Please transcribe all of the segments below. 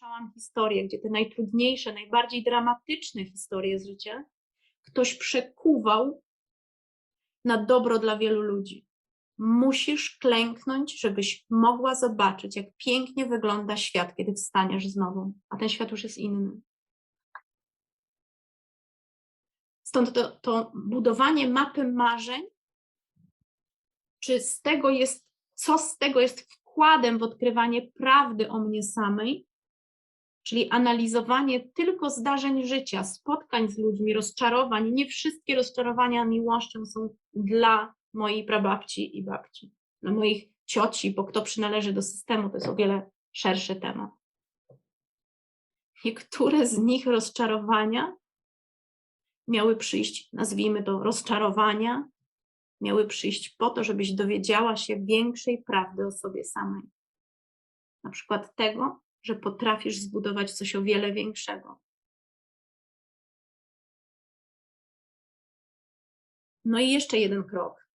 słyszałam historie, gdzie te najtrudniejsze, najbardziej dramatyczne historie z życia ktoś przekuwał na dobro dla wielu ludzi. Musisz klęknąć, żebyś mogła zobaczyć, jak pięknie wygląda świat, kiedy wstaniesz znowu, a ten świat już jest inny. Stąd to, to budowanie mapy marzeń, czy z tego jest, co z tego jest wkładem w odkrywanie prawdy o mnie samej, czyli analizowanie tylko zdarzeń życia, spotkań z ludźmi, rozczarowań. Nie wszystkie rozczarowania miłością są dla mojej prababci i babci, dla moich cioci, bo kto przynależy do systemu, to jest o wiele szerszy temat. Niektóre z nich rozczarowania miały przyjść, nazwijmy to rozczarowania, miały przyjść po to, żebyś dowiedziała się większej prawdy o sobie samej. Na przykład tego, że potrafisz zbudować coś o wiele większego. No i jeszcze jeden krok.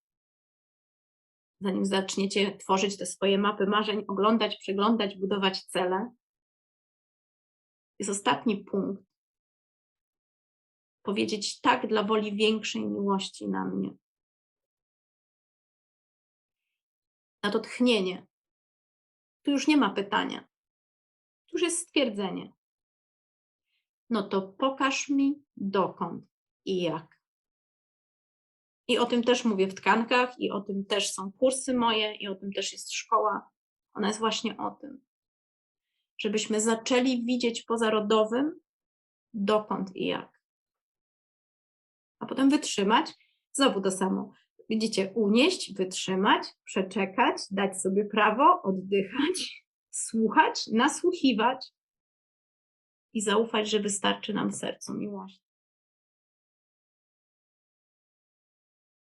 Zanim zaczniecie tworzyć te swoje mapy marzeń, oglądać, przeglądać, budować cele, jest ostatni punkt. Powiedzieć tak dla woli większej miłości na mnie. Na to tchnienie. Tu już nie ma pytania. Już jest stwierdzenie. No to pokaż mi dokąd i jak. I o tym też mówię w tkankach, i o tym też są kursy moje, i o tym też jest szkoła. Ona jest właśnie o tym. Żebyśmy zaczęli widzieć poza rodowym, dokąd i jak. A potem wytrzymać. Znowu to samo. Widzicie, unieść, wytrzymać, przeczekać, dać sobie prawo, oddychać, słuchać, nasłuchiwać i zaufać, że wystarczy nam sercu miłość.